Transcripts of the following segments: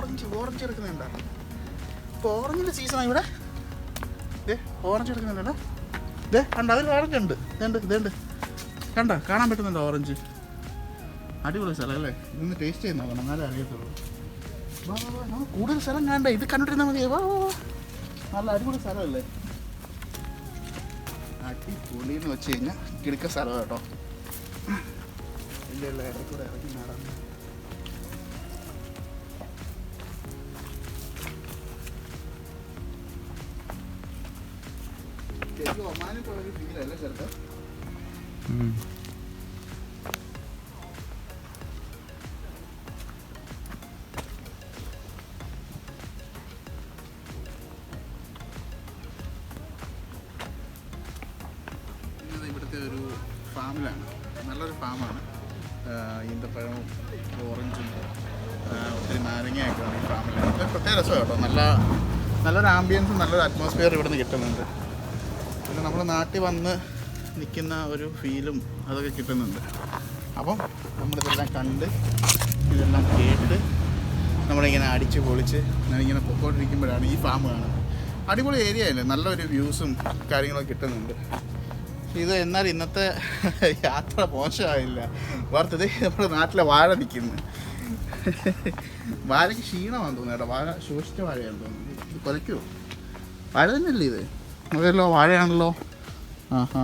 Orange orange എടുക്കുന്നുണ്ടോ ഇപ്പോൾ ഓറഞ്ചിന്റെ സീസണാണ് ഇവിടെ. ഇതേ ഓറഞ്ച് എടുക്കുന്നുണ്ടോ ഇതേ കണ്ട? അതിൽ ഓറഞ്ച് ഉണ്ട്. ഇതുണ്ട് ഇതുണ്ട് കണ്ട? കാണാൻ പറ്റുന്നുണ്ടോ ഓറഞ്ച് അടിപൊളി സ്ഥലം അല്ലേ? ഇന്ന് ടേസ്റ്റ് ചെയ്യുന്ന നോക്കണം. എന്നാലേ അറിയത്തുള്ളൂ. വാ, വാ, കൂടുതൽ സ്ഥലം കാണണ്ട. ഇത് കണ്ടിരുന്നാൽ മതി വാ. നല്ല അടിപൊളി സ്ഥലമല്ലേ? അടിപൊളി എന്ന് വെച്ച് കഴിഞ്ഞാൽ കിടക്ക സ്ഥലം കേട്ടോ. ഇല്ല ഇല്ല ഇടയ്ക്കൂടെ ഇറങ്ങി നടന്നു. ഇവിടുത്തെ ഒരു ഫാമിലാണ്. നല്ലൊരു ഫാമാണ്. ഈന്തപ്പഴവും ഓറഞ്ചും ഒത്തിരി നാരങ്ങയൊക്കെയാണ് ഈ ഇത് പ്രത്യേക രസമാണ് കേട്ടോ. നല്ല നല്ലൊരു ആംബിയൻസും നല്ലൊരു അറ്റ്മോസ്ഫിയർ ഇവിടുന്ന് കിട്ടുന്നുണ്ട്. പിന്നെ നമ്മൾ നാട്ടിൽ വന്ന് നിൽക്കുന്ന ഒരു ഫീലും അതൊക്കെ കിട്ടുന്നുണ്ട്. അപ്പം നമ്മളിതെല്ലാം കണ്ട് ഇതെല്ലാം കേട്ട് നമ്മളിങ്ങനെ അടിച്ച് പൊളിച്ച് ഞാനിങ്ങനെ പൊക്കോണ്ടിരിക്കുമ്പോഴാണ് ഈ ഫാം കാണുന്നത്. അടിപൊളി ഏരിയ അല്ലേ? നല്ലൊരു വ്യൂസും കാര്യങ്ങളൊക്കെ കിട്ടുന്നുണ്ട്. ഇത് എന്നാൽ ഇന്നത്തെ യാത്ര മോശമായില്ല. വാർത്തത് നമ്മുടെ നാട്ടിലെ വാഴ നിൽക്കുന്നു. വാഴയ്ക്ക് ക്ഷീണമാണെന്ന് തോന്നുന്നു കേട്ടോ. വാഴ ശോഷിച്ച വാഴയാണെന്ന് തോന്നുന്നു. ഇത് കുലയ്ക്കുമോ വാഴ തന്നെയല്ലേ ഇത്? അതെല്ലോ വാഴയാണല്ലോ. ആഹാ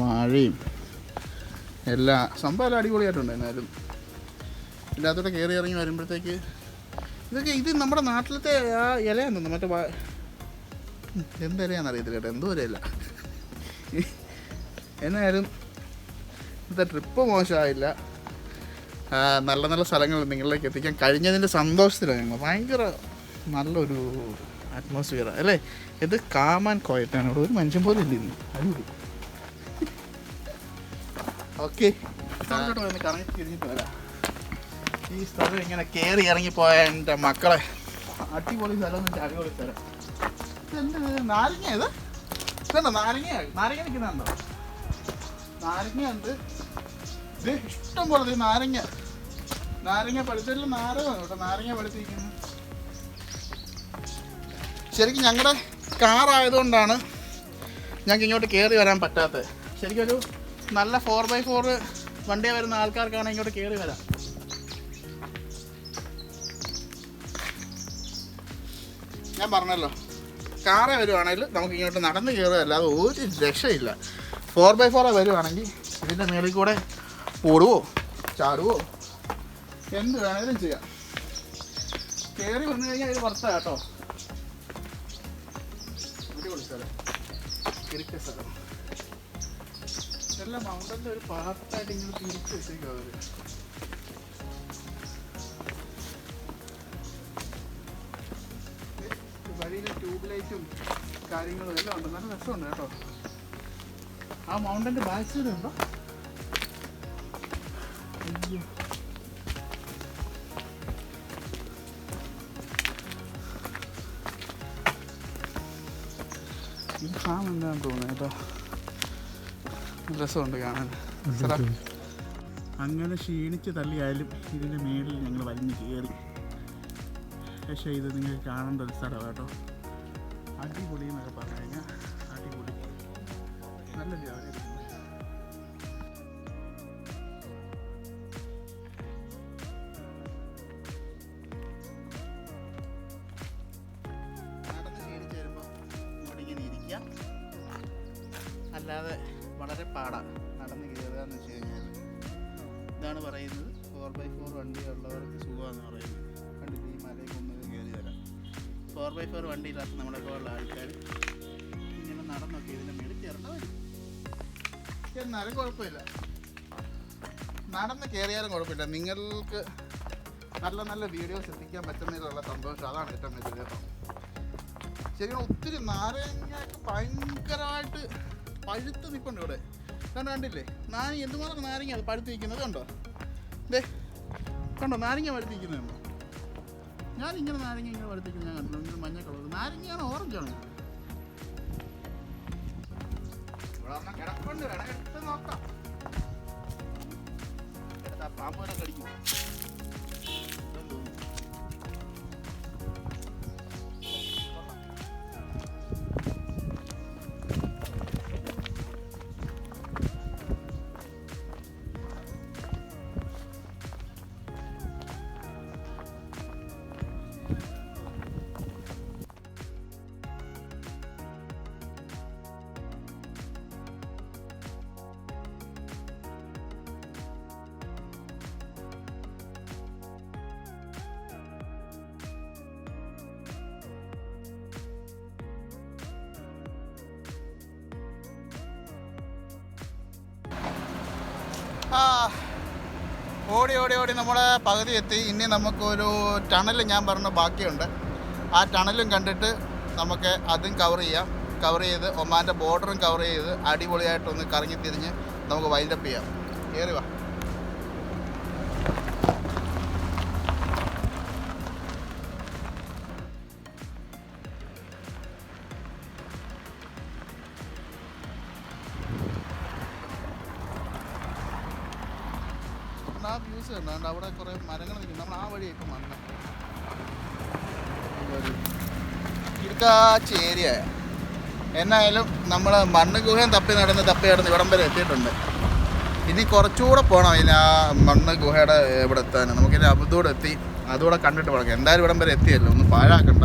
വാഴയും. എല്ലാ സംഭവം എല്ലാം അടിപൊളിയായിട്ടുണ്ട് എന്നാലും എല്ലാത്തോടെ കയറി ഇറങ്ങി വരുമ്പോഴത്തേക്ക് ഇതൊക്കെ ഇത് നമ്മുടെ നാട്ടിലത്തെ ആ ഇലയാണെന്ന് മറ്റേ വാ- ഉം, അറിയത്തില്ല കേട്ടോ എന്തോ ഒരു ഇല. എന്നാലും ഇന്നത്തെ ട്രിപ്പ് മോശമായില്ല. നല്ല നല്ല സ്ഥലങ്ങൾ നിങ്ങളിലേക്ക് എത്തിക്കാൻ കഴിഞ്ഞതിന്റെ സന്തോഷത്തിലാണ് ഞങ്ങൾ. ഭയങ്കര നല്ലൊരു അറ്റ്മോസ്ഫിയർ അല്ലേ? ഇത് കാം ആൻഡ് കോയറ്റാണ് ഇവിടെ ഒരു മനുഷ്യൻ പോലും ഇല്ല ഇന്ന്. അടിപൊളി. ഓക്കെ കറങ്ങി തിരിഞ്ഞിട്ട് വരാം. ഈ സ്ഥലം ഇങ്ങനെ കയറി ഇറങ്ങിപ്പോയ എന്റെ മക്കളെ. അടിപൊളി സ്ഥലം എന്ന് വെച്ചാൽ അടിപൊളി സ്ഥലം. ഇതെന്ത് ഇത്? നാരങ്ങ ഇത്? ഇതുണ്ടോ നാരങ്ങ? നാരങ്ങ നിൽക്കുന്നുണ്ടോ നാരങ്ങ ഉണ്ട്. ഇത് ഇഷ്ടം പോലെ നാരങ്ങ. നാരങ്ങ പഠിച്ചതിൽ നാരങ്ങ കേട്ടോ. നാരങ്ങ പഴുത്തിരിക്കുന്നു ശരിക്കും ഞങ്ങളുടെ കാറായതുകൊണ്ടാണ് ഞങ്ങൾക്ക് ഇങ്ങോട്ട് കയറി വരാൻ പറ്റാത്തത് ശരിക്കും ഒരു നല്ല ഫോർ ബൈ ഫോർ വണ്ടിയെ വരുന്ന ആൾക്കാർക്കാണ് ഇങ്ങോട്ട് കയറി വരാം. ഞാൻ പറഞ്ഞല്ലോ കാറേ വരുവാണെങ്കിൽ നമുക്ക് ഇങ്ങോട്ട് നടന്ന് കയറുക അല്ലാതെ ഒരു രക്ഷയില്ല. ഫോർ ബൈ ഫോറെ വരുവാണെങ്കിൽ ഇതിന്റെ മേളിൽ കൂടെ ഓടുവോ ചാടുവോ എന്ത് വേണമെങ്കിലും ചെയ്യാം. കയറി വന്നു കഴിഞ്ഞാൽ ഇത് വർത്താ കേട്ടോ. സ്ഥലം. കിരിക്ക സ്ഥലം. ഇതെല്ലാം മൗണ്ടന്റെ ഒരു പാർട്ടായിട്ട് ഇങ്ങനെ തിരിച്ച് വെച്ചേക്കും അവർ വഴിയിൽ ട്യൂബ് ലൈറ്റും കാര്യങ്ങളും എല്ലാം ഉണ്ട്. നല്ല രസമുണ്ട് കേട്ടോ. ആ മൗണ്ടന്റെ ബാക്ക് സൈഡ് ഉണ്ടോ? അയ്യോ. ഫാം എന്താണെന്ന് തോന്നുന്നു. കേട്ടോ രസമുണ്ട് കാണാൻ. അങ്ങനെ ക്ഷീണിച്ച് തള്ളിയായാലും ഇതിന്റെ മേളിൽ ഞങ്ങൾ വലിഞ്ഞ് കയറി. പക്ഷേ ഇത് നിങ്ങൾ കാണേണ്ട ഒരു സ്ഥലമാണ് കേട്ടോ. അടിപൊളി എന്നൊക്കെ പറഞ്ഞു കഴിഞ്ഞാൽ അടിപൊളി. നല്ല ജോലി. അല്ലാതെ വളരെ പാടാണ് നടന്ന് കയറുക എന്ന് വെച്ച് കഴിഞ്ഞാൽ ഇതാണ് പറയുന്നത്. ഫോർ ബൈ ഫോർ വണ്ടി ഉള്ളവർക്ക് സുഖമാണെന്ന് പറയുന്നത്. കണ്ടിട്ട് ഈ മലയിൽ കുന്നൊക്കെ കയറി വരാം ഫോർ ബൈ ഫോർ വണ്ടിയില്ലാത്ത നമ്മളെ പോലുള്ള ആൾക്കാർ ഇങ്ങനെ നടന്നൊക്കെ ഇതിന്റെ മേളിൽ കയറേണ്ട എന്നാലും കുഴപ്പമില്ല. നടന്ന് കയറിയാലും കുഴപ്പമില്ല. നിങ്ങൾക്ക് നല്ല നല്ല വീഡിയോസ് എത്തിക്കാൻ പറ്റുന്നതിലുള്ള സന്തോഷം. അതാണ് ഏറ്റവും വലിയ ശരിക്കും ഒത്തിരി നാരങ്ങയൊക്കെ ഭയങ്കരമായിട്ട് പഴുത്ത് നിൽപ്പുണ്ട് ഇവിടെ. കണ്ടോ കണ്ടില്ലേ? നാരങ്ങ എന്തുമാത്രം നാരങ്ങ അത് പഴുത്ത് നിൽക്കുന്നത്? കണ്ടോ? ദേ കണ്ടോ? നാരങ്ങ പഴുത്തിരിക്കുന്നത് കണ്ടോ? ഞാൻ ഇങ്ങനെ നാരങ്ങ ഇങ്ങനെ പഴുത്തിക്കുന്നത് ഞാൻ കണ്ടു ഇങ്ങനെ മഞ്ഞ കളർ നാരങ്ങയാണ് ഓറഞ്ചാണ് ഇവിടെ കിടപ്പുണ്ട്. വേണം എടുത്ത് നോക്കാം. എടുത്താ പാമ്പോനെ കടിക്കും. ഓടി ഓടി ഓടി നമ്മുടെ പകുതി എത്തി ഇനി നമുക്കൊരു ടണൽ ഞാൻ പറഞ്ഞ ബാക്കിയുണ്ട്. ആ ടണലും കണ്ടിട്ട് നമുക്ക് അതും കവർ ചെയ്യാം. കവർ ചെയ്ത് ഒമാന്റെ ബോർഡറും കവർ ചെയ്ത് അടിപൊളിയായിട്ടൊന്ന് കറങ്ങി തിരിഞ്ഞ് നമുക്ക് വൈൻഡപ്പ് ചെയ്യാം. കയറി വാ. ആ വ്യൂസ് കണ്ടുണ്ട് അവിടെ കുറേ മരങ്ങൾ നിൽക്കുന്നു. നമ്മൾ ആ വഴി ഇപ്പം വന്നത് ഇടുക്കാച്ച ഏരിയ എന്നായാലും നമ്മൾ മണ്ണ് ഗുഹയും തപ്പി നടന്ന് തപ്പി നടന്ന് ഇവിടം വരെ എത്തിയിട്ടുണ്ട്. ഇനി കുറച്ചുകൂടെ പോകണം ഇതിന് ആ മണ്ണ് ഗുഹയുടെ ഇവിടെ എത്താൻ. നമുക്കിനി അതുകൂടെ എത്തി അതുകൂടെ കണ്ടിട്ട് പോകണം. എന്തായാലും ഇവിടം വരെ എത്തിയല്ലോ? ഒന്ന് പാഴാക്കണ്ട.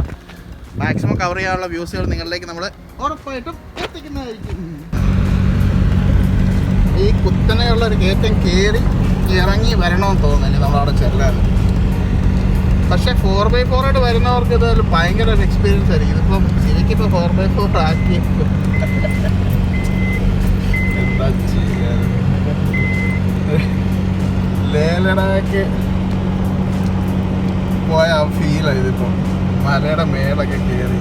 മാക്സിമം കവർ ചെയ്യാനുള്ള വ്യൂസുകൾ നിങ്ങളിലേക്ക് നമ്മൾ ഉറപ്പായിട്ടും എത്തിക്കുന്നതായിരിക്കും. ഈ കുത്തനെയുള്ള ഒരു കയറ്റം കയറി ഇറങ്ങി വരണമെന്ന് തോന്നുന്നില്ല നമ്മളവിടെ ചെല്ലാൻ. പക്ഷേ ഫോർ ബൈ ഫോർ ആയിട്ട് വരുന്നവർക്ക് ഇത് ഭയങ്കര ഒരു എക്സ്പീരിയൻസ് ആയിരിക്കും. ഇതിപ്പം ശരിക്കിപ്പോൾ ഫോർ ബൈ ഫോർ ആക്കി എന്താ പോയ ആ ഫീലാണ് ഇതിപ്പോൾ മലയുടെ മേലൊക്കെ കയറി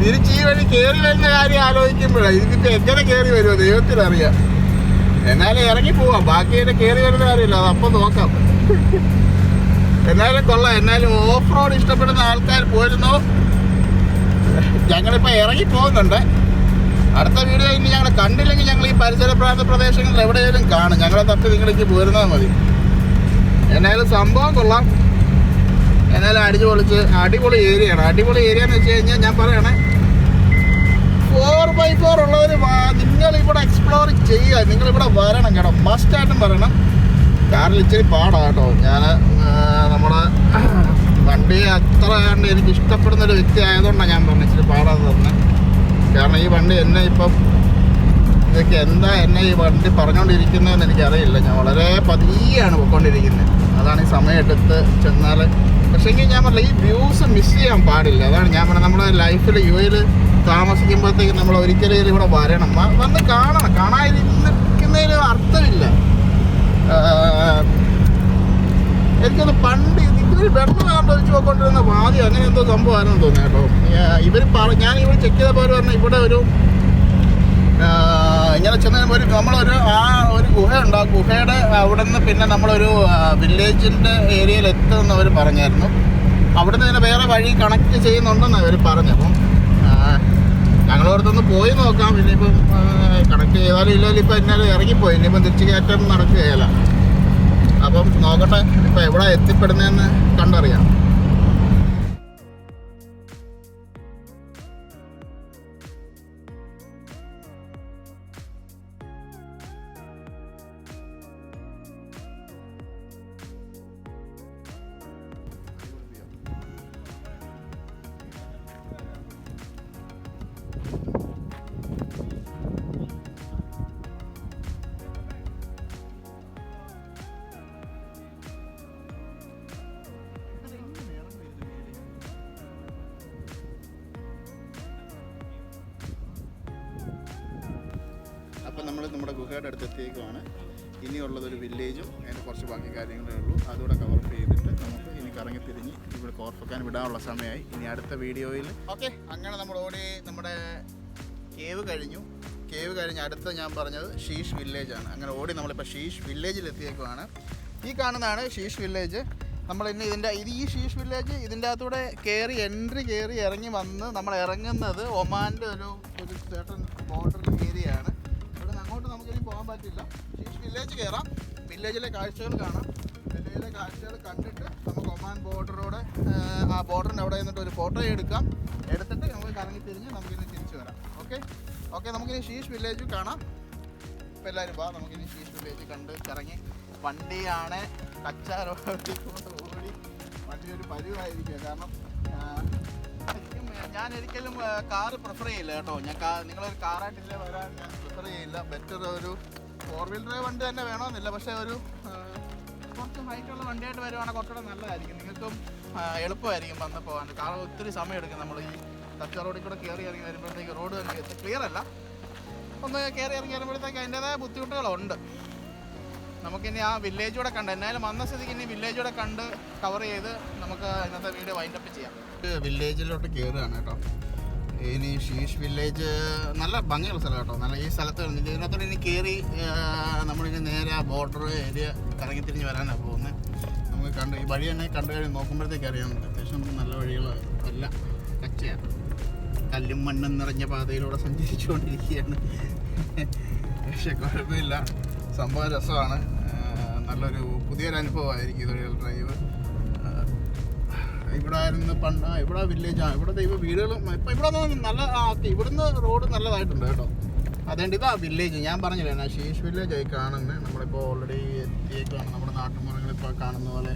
തിരിച്ച് ഈ വഴി കയറി വരുന്ന കാര്യം ആലോചിക്കുമ്പോഴാണ് ഇതിപ്പോ എങ്ങനെ കയറി വരുമോ ദൈവത്തിനറിയാം എന്നാലും ഇറങ്ങി പോവാം. ബാക്കി എന്നെ കയറി വരുന്ന കാര്യമില്ല. അത് അപ്പം നോക്കാം. എന്നാലും കൊള്ളാം. എന്നാലും ഓഫ് റോഡ് ഇഷ്ടപ്പെടുന്ന ആൾക്കാർ പോയിരുന്നു ഞങ്ങളിപ്പോൾ ഇറങ്ങി പോകുന്നുണ്ട്. അടുത്ത വീഡിയോ ഇനി ഞങ്ങൾ കണ്ടില്ലെങ്കിൽ ഞങ്ങൾ ഈ പരിസര പ്രാന്ത പ്രദേശങ്ങളിൽ എവിടെയെങ്കിലും കാണും. ഞങ്ങളെ തപ്പി നിങ്ങളിലേക്ക് പോരുന്നാൽ മതി. എന്നാലും സംഭവം കൊള്ളാം. എന്നാലും അടിച്ചു പൊളിച്ച് അടിപൊളി ഏരിയയാണ്. അടിപൊളി ഏരിയ എന്ന് വെച്ച് കഴിഞ്ഞാൽ ഞാൻ പറയണേ ഫോർ ബൈ ഫോർ ഉള്ളവർ നിങ്ങൾ ഇവിടെ എക്സ്പ്ലോർ ചെയ്യുക. നിങ്ങൾ ഇവിടെ വരണം കേട്ടോ. മസ്റ്റായിട്ടും വരണം. കാറിൽ ഇച്ചിരി പാടാണ് കേട്ടോ. ഞാൻ നമ്മുടെ വണ്ടി അത്ര കണ്ട് എനിക്ക് ഇഷ്ടപ്പെടുന്ന ഒരു വ്യക്തി ആയതുകൊണ്ടാണ് ഞാൻ പറഞ്ഞത് ഇച്ചിരി പാടാതെ തന്നെ കാരണം ഈ വണ്ടി എന്നെ ഇപ്പം ഇതൊക്കെ എന്താ എന്നെ ഈ വണ്ടി പറഞ്ഞുകൊണ്ടിരിക്കുന്നതെന്ന് എനിക്കറിയില്ല. ഞാൻ വളരെ പതിയാണ് പോയിക്കൊണ്ടിരിക്കുന്നത് അതാണ് ഈ സമയമെടുത്ത് ചെന്നാൽ പക്ഷേങ്കിൽ ഞാൻ പറഞ്ഞില്ല ഈ വ്യൂസ് മിസ് ചെയ്യാൻ പാടില്ല. അതാണ് ഞാൻ പറഞ്ഞത് നമ്മുടെ ലൈഫിൽ യു എയിൽ താമസിക്കുമ്പോഴത്തേക്ക് നമ്മൾ ഒരിക്കലും ഇവിടെ വരണം. വന്ന് കാണണം. കാണാതിരിക്കുന്നതിൽ അർത്ഥമില്ല. എനിക്കൊന്ന് പണ്ട് ഇതൊരു വെള്ളം കണ്ടൊഴിച്ച് പോയിക്കൊണ്ടിരുന്ന വാതി അങ്ങനെ എന്തോ സംഭവമാണെന്ന് തോന്നുന്നു കേട്ടോ. ഇവർ പറ ഞാൻ ഇവിടെ ചെക്ക് ചെയ്തപ്പോൾ അവർ പറഞ്ഞു ഇവിടെ ഒരു ഇങ്ങനെ ചെന്ന് ഒരു നമ്മളൊരു ആ ഒരു ഗുഹയുണ്ട് ആ ഗുഹയുടെ അവിടെ നിന്ന് പിന്നെ നമ്മളൊരു വില്ലേജിന്റെ ഏരിയയിൽ എത്തുമെന്ന് അവർ പറഞ്ഞായിരുന്നു. അവിടുന്ന് നിന്ന് വേറെ വഴി കണക്ട് ചെയ്യുന്നുണ്ടെന്ന് അവർ പറഞ്ഞു ഞങ്ങളോടത്തൊന്ന് പോയി നോക്കാം. ഇനിയിപ്പം കണക്ട് ചെയ്താലും ഇല്ലാലും ഇപ്പം എന്നാലും ഇറങ്ങിപ്പോയി. ഇനിയിപ്പം തിരിച്ചു കയറ്റം നടക്കുകയില്ല. അപ്പം നോക്കട്ടെ ഇപ്പം എവിടെ എത്തിപ്പെടുന്നതെന്ന് കണ്ടറിയാം. നമ്മുടെ ഗുഹയുടെ അടുത്ത് എത്തിയേക്കുമാണ് ഇനിയുള്ളതൊരു വില്ലേജും അതിന്റെ കുറച്ച് ബാക്കി കാര്യങ്ങളേ ഉള്ളൂ. അതുകൂടെ കവർ ചെയ്തിട്ട് നമുക്ക് ഇനി കറങ്ങി തിരിഞ്ഞ് ഇവിടെ കോർഫക്കാൻ വിടാനുള്ള സമയമായി. ഇനി അടുത്ത വീഡിയോയിൽ ഓക്കെ അങ്ങനെ നമ്മൾ ഓടി നമ്മുടെ കേവ് കഴിഞ്ഞു. കേവ് കഴിഞ്ഞ് അടുത്ത ഞാൻ പറഞ്ഞത് ഷീഷ് വില്ലേജാണ് അങ്ങനെ ഓടി നമ്മളിപ്പോൾ ഷീഷ് വില്ലേജിൽ എത്തിയേക്കുവാണ്. ഈ കാണുന്നതാണ് ഷീഷ് വില്ലേജ് നമ്മൾ ഇന്ന് ഇതിന്റെ ഇത് ഈ ഷീഷ് വില്ലേജ് ഇതിന്റെ അകത്തൂടെ കയറി എൻട്രി കയറി ഇറങ്ങി വന്ന് നമ്മൾ ഇറങ്ങുന്നത് ഒമാന്റെ ഒരു ഒരു certain ബോർഡർ ഏരിയ ആണ്. പറ്റില്ല. ഷീഷ് വില്ലേജ് കയറാം വില്ലേജിലെ കാഴ്ചകൾ കാണാം. വില്ലേജിലെ കാഴ്ചകൾ കണ്ടിട്ട് നമുക്ക് ഒമാൻ ബോർഡറോടെ ആ ബോർഡറിന്റെ അവിടെ നിന്നിട്ട് ഒരു ഫോട്ടോ എടുക്കാം. എടുത്തിട്ട് നമുക്ക് കറങ്ങി തിരിഞ്ഞ് നമുക്കിനി തിരിച്ചു വരാം. ഓക്കെ ഓക്കെ നമുക്കിനി ഷീഷ് വില്ലേജ് കാണാം. ഇപ്പം എല്ലാവരും വാ നമുക്കിനി ഷീഷ് വില്ലേജ് കണ്ട് കറങ്ങി. വണ്ടിയാണ് കച്ചാറോ ഓടി വണ്ടി ഒരു പരിവായിരിക്കുക. കാരണം ഞാൻ ഒരിക്കലും കാറ് പ്രിഫർ ചെയ്യില്ല കേട്ടോ. ഞാൻ നിങ്ങളൊരു കാറായിട്ടില്ല വരാൻ? ഞാൻ പ്രിഫർ ചെയ്യില്ല. ബെറ്റർ ഒരു ഫോർ വീൽ ഡ്രൈവ് വണ്ടി തന്നെ വേണമെന്നില്ല. പക്ഷേ ഒരു കുറച്ച് ഹൈറ്റുള്ള വണ്ടിയായിട്ട് വരുവാണെങ്കിൽ കുറച്ചുകൂടെ നല്ലതായിരിക്കും. നിങ്ങൾക്കും എളുപ്പമായിരിക്കും വന്ന് പോകാൻ. കാരണം ഒത്തിരി സമയം എടുക്കും നമ്മൾ ഈ തച്ച റോഡിൽ കൂടെ കയറി ഇറങ്ങി വരുമ്പോഴത്തേക്ക് റോഡ് തന്നെ ക്ലിയർ അല്ല. ഒന്ന് കയറി ഇറങ്ങി വരുമ്പോഴത്തേക്ക് അതിന്റെതായ ബുദ്ധിമുട്ടുകളുണ്ട്. നമുക്കിനി ആ വില്ലേജ് കൂടെ കണ്ട് എന്നാലും വന്ന സ്ഥിതിക്ക് ഇനി വില്ലേജ് കൂടെ കണ്ട് കവർ ചെയ്ത് നമുക്ക് ഇന്നത്തെ വീഡിയോ വൈൻഡപ്പ് ചെയ്യാം. വില്ലേജിലോട്ട് കയറുകയാണ് കേട്ടോ. ഇനി ഷീഷ് വില്ലേജ് നല്ല ഭംഗിയുള്ള സ്ഥലം കേട്ടോ. നല്ല ഈ സ്ഥലത്ത് വന്നിട്ട് ഇതിനകത്തോടെ ഇനി കയറി നമ്മളിനി നേരെ ആ ബോർഡർ ഏരിയ കറങ്ങി തിരിഞ്ഞ് വരാനാണ് പോകുന്നത് നമുക്ക് കണ്ട് ഈ വഴി തന്നെ കണ്ടു കഴിഞ്ഞ് നോക്കുമ്പോഴത്തേക്ക് അറിയാം. അത്യാവശ്യം നല്ല വഴികൾ അല്ല കച്ചയാണ് കല്ലും മണ്ണും നിറഞ്ഞ പാതയിലൂടെ സഞ്ചരിച്ചുകൊണ്ടിരിക്കുകയാണ്. പക്ഷെ കുഴപ്പമില്ല. സംഭവ രസമാണ്. നല്ലൊരു പുതിയൊരു അനുഭവമായിരിക്കും ഇതൊരു ഡ്രൈവ് ഇവിടെ ആയിരുന്നു പണ്ട് ഇവിടെ വില്ലേജ് ആ ഇവിടെ ദൈവ വീടുകളും ഇപ്പം ഇവിടെ നല്ല ഇവിടുന്ന് റോഡ് നല്ലതായിട്ടുണ്ട് കേട്ടോ. അതുകൊണ്ട് ഇതാ വില്ലേജ് ഞാൻ പറഞ്ഞില്ലേ ഞാൻ ഷീഷ് വില്ലേജ് ആയി കാണുന്നത് നമ്മളിപ്പോൾ ഓൾറെഡി എത്തിയേക്കാണ്. നമ്മുടെ നാട്ടുമ്പുറങ്ങളിൽ ഇപ്പോൾ കാണുന്ന പോലെ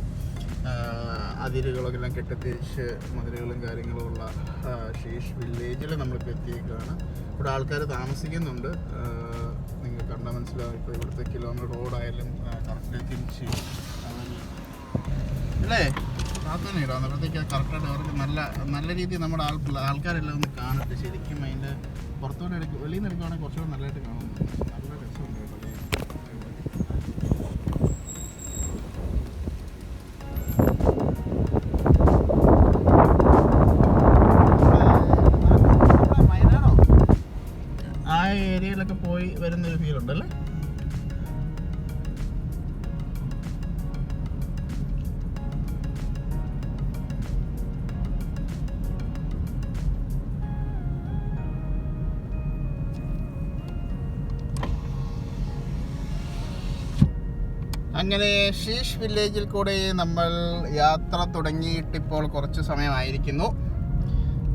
അതിരുകളൊക്കെ എല്ലാം കെട്ടിത്തിരിച്ച് മതിലുകളും കാര്യങ്ങളും ഉള്ള ശേഷ് വില്ലേജിൽ നമ്മളിപ്പോൾ എത്തിയേക്കാണ്. ഇവിടെ ആൾക്കാർ താമസിക്കുന്നുണ്ട്. നിങ്ങൾ കണ്ടാൽ മനസ്സിലാവും ഇപ്പോൾ ഇവിടുത്തെ കിലോമീറ്റർ റോഡായാലും കറക്റ്റ് തിരിച്ച്. അതല്ല പ്രാർത്ഥന ഇടാം അന്നേരത്തേക്ക് കറക്റ്റായിട്ട് അവർക്ക് നല്ല നല്ല രീതിയിൽ നമ്മുടെ ആൾ ആൾക്കാരെല്ലാം ഒന്ന് കാണട്ടെ. ശരിക്കും അതിന്റെ പുറത്തോടെ എടുക്കും വെളിയിൽ നിന്ന് എടുക്കുവാണെങ്കിൽ കുറച്ചുകൂടെ നല്ലതായിട്ട് കാണും. നല്ല രസമുണ്ട് അങ്ങനെ ഷീഷ് വില്ലേജിൽ കൂടെ നമ്മൾ യാത്ര തുടങ്ങിയിട്ടിപ്പോൾ കുറച്ച് സമയമായിരിക്കുന്നു.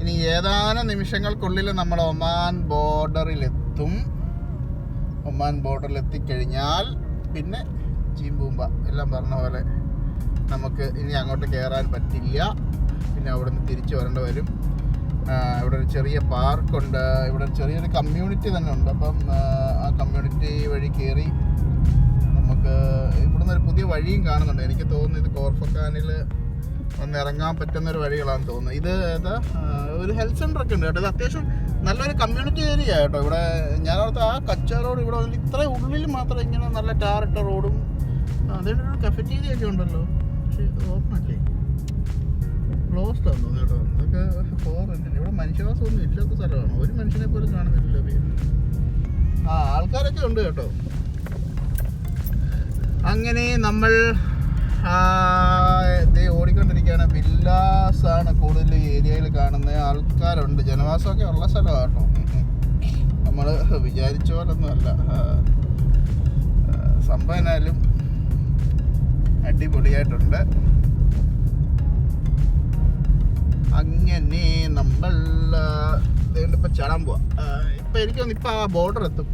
ഇനി ഏതാനും നിമിഷങ്ങൾക്കുള്ളിൽ നമ്മൾ ഒമാൻ ബോർഡറിലെത്തും. ഒമാൻ ബോർഡറിൽ എത്തിക്കഴിഞ്ഞാൽ പിന്നെ ചീമ്പൂമ്പ എല്ലാം പറഞ്ഞ പോലെ നമുക്ക് ഇനി അങ്ങോട്ട് കയറാൻ പറ്റില്ല. പിന്നെ അവിടെ നിന്ന് തിരിച്ചു വരേണ്ടി വരും. ഇവിടെ ഒരു ചെറിയ പാർക്കുണ്ട്. ഇവിടെ ചെറിയൊരു കമ്മ്യൂണിറ്റി തന്നെ ഉണ്ട്. അപ്പം ആ, കമ്മ്യൂണിറ്റി വഴി കയറി ഇവിടുന്ന് ഒരു പുതിയ വഴിയും കാണുന്നുണ്ട്. എനിക്ക് തോന്നുന്നു ഇത് കോർഫക്കാനിൽ ഒന്ന് ഇറങ്ങാൻ പറ്റുന്ന ഒരു വഴികളാണെന്ന് തോന്നുന്നത് ഇത് ഏതാ? ഒരു ഹെൽത്ത് സെന്റർ ഒക്കെ ഉണ്ട് കേട്ടോ. ഇത് അത്യാവശ്യം നല്ലൊരു കമ്മ്യൂണിറ്റി ഏരിയ കേട്ടോ ഇവിടെ. ഞാനവിടുത്തെ ആ കച്ച ഇവിടെ ഇത്ര ഉള്ളിൽ മാത്രം ഇങ്ങനെ നല്ല ടാറിട്ട റോഡും അതിന്റെ ഒരു കഫറ്റീരിയ ഒക്കെ ഉണ്ടല്ലോ. പക്ഷേ അല്ലേ? ക്ലോസ്ഡ് ആണ് തോന്നുന്നു കേട്ടോ. ഇതൊക്കെ ഫോർ ഇവിടെ മനുഷ്യവാസം ഒന്നും ഇല്ലാത്ത സ്ഥലമാണ്. ഒരു മനുഷ്യനെ പോലും കാണുന്നില്ലല്ലോ ആ ആൾക്കാരൊക്കെ ഉണ്ട് കേട്ടോ. അങ്ങനെ നമ്മൾ ഓടിക്കൊണ്ടിരിക്കുകയാണ്. വില്ലാസ് ആണ് കൂടുതൽ ഏരിയയിൽ കാണുന്ന ആൾക്കാരുണ്ട്. ജനവാസമൊക്കെ ഉള്ള സ്ഥലമാണ് നമ്മൾ വിചാരിച്ച പോലൊന്നുമല്ല. സംഭവം എന്നാലും അടിപൊളിയായിട്ടുണ്ട്. അങ്ങനെ നമ്മൾ ഇപ്പം ചാടാൻ പോവാം. ഇപ്പം എനിക്ക് തോന്നുന്നു ഇപ്പം ആ ബോർഡർ എത്തും.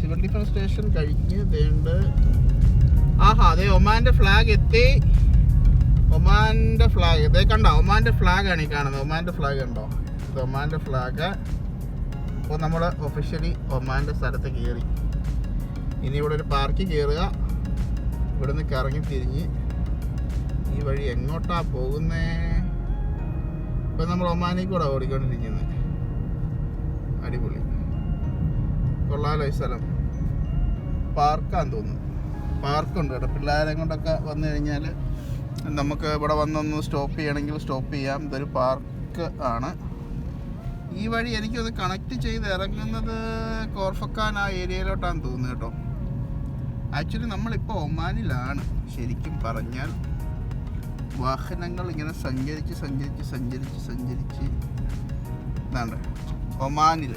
സിവിൽ ഡിഫൻസ് സ്റ്റേഷൻ കഴിഞ്ഞ് ദേണ്ട് ആഹാ അതെ ഒമാന്റെ ഫ്ലാഗ് എത്തി. ഒമാന്റെ ഫ്ലാഗ് ഇതേ കണ്ടോ ഒമാന്റെ ഫ്ലാഗ് ആണ് ഈ കാണുന്നത്. ഒമാന്റെ ഫ്ലാഗ് ഉണ്ടോ? ഇത് ഒമാന്റെ ഫ്ലാഗ് അപ്പോൾ നമ്മൾ ഒഫീഷ്യലി ഒമാന്റെ സ്ഥലത്ത് കയറി. ഇനി ഇവിടെ ഒരു പാർക്കിൽ കയറുക. ഇവിടുന്ന് കറങ്ങി തിരിഞ്ഞ് ഈ വഴി എങ്ങോട്ടാ പോകുന്നേ? ഇപ്പം നമ്മൾ ഒമാനിൽ കൂടെ ഓടിക്കൊണ്ടിരിക്കുന്നത്. അടിപൊളി. കൊള്ളാലോ ഈ സ്ഥലം. പാർക്കാന്ന് തോന്നുന്നു. പാർക്കുണ്ട് കേട്ടോ. പിള്ളേരെ കൊണ്ടൊക്കെ വന്നു കഴിഞ്ഞാൽ നമുക്ക് ഇവിടെ വന്നൊന്ന് സ്റ്റോപ്പ് ചെയ്യണമെങ്കിൽ സ്റ്റോപ്പ് ചെയ്യാം. ഇതൊരു പാർക്ക് ആണ്. ഈ വഴി എനിക്കത് കണക്ട് ചെയ്ത് ഇറങ്ങുന്നത് കോർഫക്കാൻ ആ ഏരിയയിലോട്ടാണ് തോന്നുന്നത് കേട്ടോ. ആക്ച്വലി നമ്മളിപ്പോൾ ഒമാനിലാണ്. ശരിക്കും പറഞ്ഞാൽ വാഹനങ്ങൾ ഇങ്ങനെ സഞ്ചരിച്ച് സഞ്ചരിച്ച് സഞ്ചരിച്ച് സഞ്ചരിച്ച് എന്താണ് ഒമാനിൽ